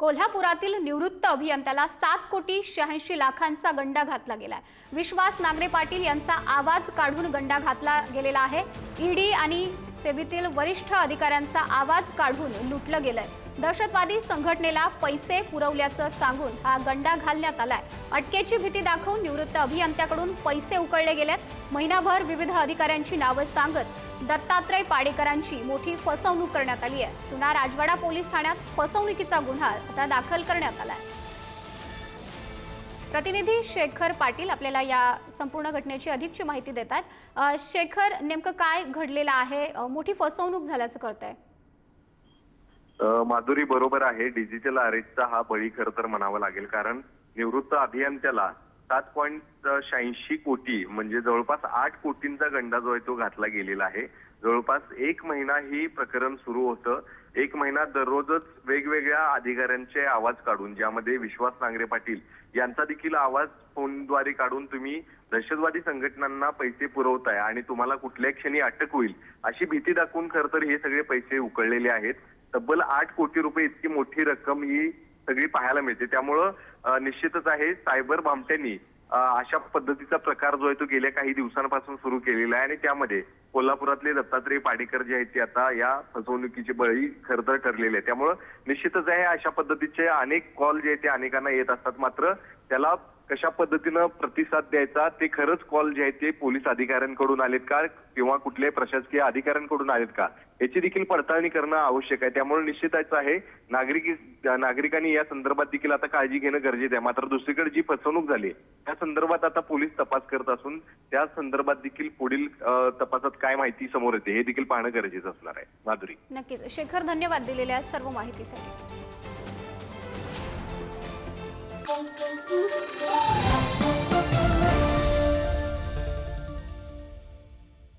कोल्हापुरातील निवृत्त अभियंत्याला सात कोटी शहाऐंशी लाखांचा गंडा घातला गेलाय. विश्वास नागरे पाटील यांचा आवाज काढून गंडा घातला गेलेला आहे. ईडी आणि सेबीतील वरिष्ठ अधिकाऱ्यांचा आवाज काढून लुटलं गेलंय. दहशतवादी संघटनेला पैसे पुरवल्याचं सांगून हा गंडा घालण्यात आलाय. अटकेची भीती दाखवून निवृत्त अभियंत्याकडून पैसे उकळले गेलेत. महिनाभर विविध अधिकाऱ्यांची नावं सांगत दत्तात्रय पाडेकरांची मोठी फसवणूक करण्यात आली आहे. जुना राजवाडा पोलीस ठाण्यात फसवणुकीचा गुन्हा आता दाखल करण्यात आलाय. प्रतिनिधी शेखर पाटील आपल्याला या संपूर्ण घटनेची अधिकची माहिती देत आहेत शेखर नेमकं काय घडलेलं आहे? मोठी फसवणूक झाल्याचं कळत आहे माधुरी बरोबर आहे. डिजिटल अरेस्टचा हा बळी खर तर म्हणावा लागेल कारण निवृत्त अभियंत्याला सात पॉईंट शहाऐंशी कोटी म्हणजे जवळपास आठ कोटींचा गंडा जो आहे तो घातला गेलेला आहे. जवळपास एक महिना ही प्रकरण सुरू होतं. एक महिना दररोजच वेगवेगळ्या अधिकाऱ्यांचे आवाज काढून ज्यामध्ये विश्वास नांगरे पाटील यांचा देखील आवाज फोनद्वारे काढून तुम्ही दहशतवादी संघटनांना पैसे पुरवताय आणि तुम्हाला कुठल्या क्षणी अटक होईल अशी भीती दाखवून खर तर हे सगळे पैसे उकळलेले आहेत. तब्बल आठ कोटी रुपये इतकी मोठी रक्कम ही सगळी पाहायला मिळते. त्यामुळं निश्चितच आहे सायबर भामट्यांनी अशा पद्धतीचा प्रकार जो आहे तो गेल्या काही दिवसांपासून सुरू केलेला आहे आणि त्यामध्ये कोल्हापुरातले दत्तात्रय पाडेकर जे आहेत ते आता या फसवणुकीचे बळी खर तर ठरलेले आहे. त्यामुळं निश्चितच आहे अशा पद्धतीचे अनेक कॉल जे आहेत ते अनेकांना येत असतात. मात्र त्याला कशा पद्धतीनं प्रतिसाद द्यायचा ते खरंच कॉल जे आहेत ते पोलीस अधिकाऱ्यांकडून आलेत का किंवा कुठल्याही प्रशासकीय अधिकाऱ्यांकडून आलेत का याची देखील पडताळणी करणं आवश्यक आहे. त्यामुळे निश्चितच आहे नागरिक नागरिकांनी या संदर्भात देखील आता काळजी घेणं गरजेचं आहे. मात्र दुसरीकडे जी फसवणूक झाली त्या संदर्भात आता पोलीस तपास करत असून त्या संदर्भात देखील पुढील तपासात काय माहिती समोर येते हे देखील पाहणं गरजेचं असणार आहे. माधुरी. नक्कीच. शेखर धन्यवाद दिलेल्या सर्व माहितीसाठी.